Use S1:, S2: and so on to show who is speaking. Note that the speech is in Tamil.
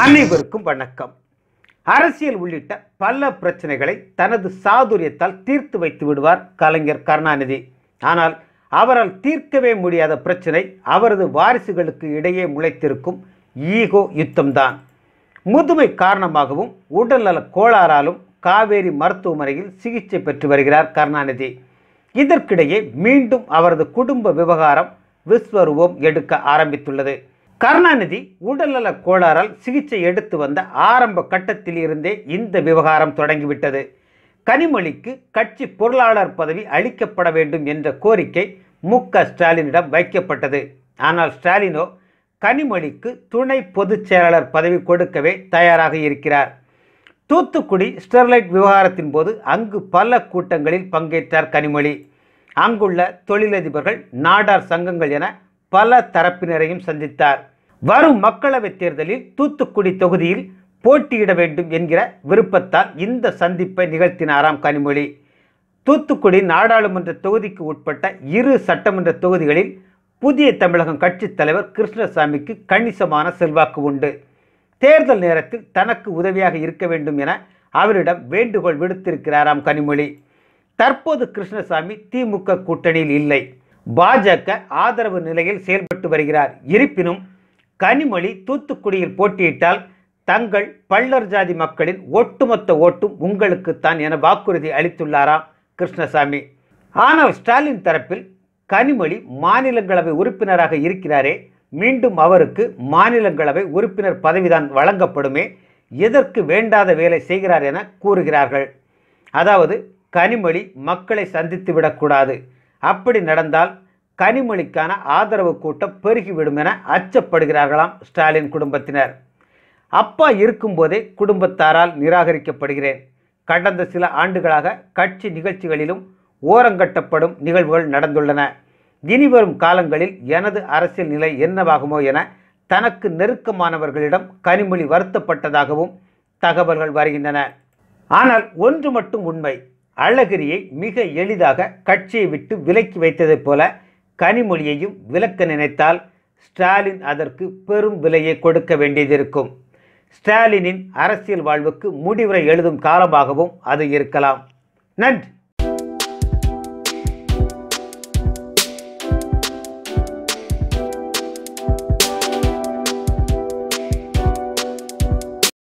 S1: அனைவருக்கும் வணக்கம். அரசியல் உள்ளிட்ட பல பிரச்சனைகளை தனது சாதுரியத்தால் தீர்த்து வைத்து விடுவார் கலைஞர் கருணாநிதி. ஆனால் அவரால் தீர்க்கவே முடியாத பிரச்சனை அவரது வாரிசுகளுக்கு இடையே முளைத்திருக்கும் ஈகோ யுத்தம்தான். முதுமை காரணமாகவும் உடல்நல கோளாறாலும் காவேரி மருத்துவமனையில் சிகிச்சை பெற்று வருகிறார் கருணாநிதி. இதற்கிடையே மீண்டும் அவரது குடும்ப விவகாரம் விஸ்வரூபம் எடுக்க ஆரம்பித்துள்ளது. கருணாநிதி உடல்நல கோளாறால் சிகிச்சை எடுத்து வந்த ஆரம்ப கட்டத்தில் இருந்தே இந்த விவகாரம் தொடங்கிவிட்டது. கனிமொழிக்கு கட்சி பொருளாளர் பதவி அளிக்கப்பட வேண்டும் என்ற கோரிக்கை மு. ஸ்டாலினிடம் வைக்கப்பட்டது. ஆனால் ஸ்டாலினோ கனிமொழிக்கு துணை பொதுச் செயலாளர் பதவி கொடுக்கவே தயாராக இருக்கிறார். தூத்துக்குடி ஸ்டெர்லைட் விவகாரத்தின் போது அங்கு பல கூட்டங்களில் பங்கேற்றார் கனிமொழி. அங்குள்ள தொழிலதிபர்கள் நாடார் சங்கங்கள் என பல தரப்பினரையும் சந்தித்தார். வரும் மக்களவைத் தேர்தலில் தூத்துக்குடி தொகுதியில் போட்டியிட வேண்டும் என்கிற விருப்பத்தால் இந்த சந்திப்பை நிகழ்த்தினாராம் கனிமொழி. தூத்துக்குடி நாடாளுமன்ற தொகுதிக்கு உட்பட்ட இரு சட்டமன்ற தொகுதிகளில் புதிய தமிழகம் கட்சித் தலைவர் கிருஷ்ணசாமிக்கு கணிசமான செல்வாக்கு உண்டு. தேர்தல் நேரத்தில் தனக்கு உதவியாக இருக்க வேண்டும் என அவரிடம் வேண்டுகோள் விடுத்திருக்கிறாராம் கனிமொழி. தற்போது கிருஷ்ணசாமி திமுக கூட்டணியில் இல்லை. பாஜக ஆதரவு நிலையில் செயல்பட்டு வருகிறார். இருப்பினும் கனிமொழி தூத்துக்குடியில் போட்டியிட்டால் தங்கள் பள்ளர் ஜாதி மக்களின் ஒட்டுமொத்த ஓட்டும் உங்களுக்குத்தான் என வாக்குறுதி அளித்துள்ளாராம் கிருஷ்ணசாமி. ஆனால் ஸ்டாலின் தரப்பில் கனிமொழி மாநிலங்களவை உறுப்பினராக இருக்கிறாரே. மீண்டும் அவருக்கு மாநிலங்களவை உறுப்பினர் பதவிதான் வழங்கப்படுமே. எதற்கு வேண்டாத வேலை செய்கிறார் என கூறுகிறார்கள். அதாவது கனிமொழி மக்களை சந்தித்து விடக்கூடாது. அப்படி நடந்தால் கனிமொழிக்கான ஆதரவு கூட்டம் பெருகிவிடும் என அச்சப்படுகிறார்களாம் ஸ்டாலின் குடும்பத்தினர். அப்பா இருக்கும்போதே குடும்பத்தாரால் நிராகரிக்கப்படுகிறேன். கடந்த சில ஆண்டுகளாக கட்சி நிகழ்ச்சிகளிலும் ஓரங்கட்டப்படும் நிகழ்வுகள் நடந்துள்ளன. இனிவரும் காலங்களில் எனது அரசியல் நிலை என்னவாகுமோ என தனக்கு நெருக்கமானவர்களிடம் கனிமொழி வருத்தப்பட்டதாகவும் தகவல்கள் வருகின்றன. ஆனால் ஒன்று மட்டும் உண்மை. அழகிரியை மிக எளிதாக கட்சியை விட்டு விலக்கி வைத்ததைப் போல கனிமொழியையும் விலக்க நினைத்தால் ஸ்டாலின் அதற்கு பெரும் விலையை கொடுக்க வேண்டியதிருக்கும் ஸ்டாலினின் அரசியல் வாழ்வுக்கு முடிவுரை எழுதும் காலமாகவும் அது இருக்கலாம். நன்றி.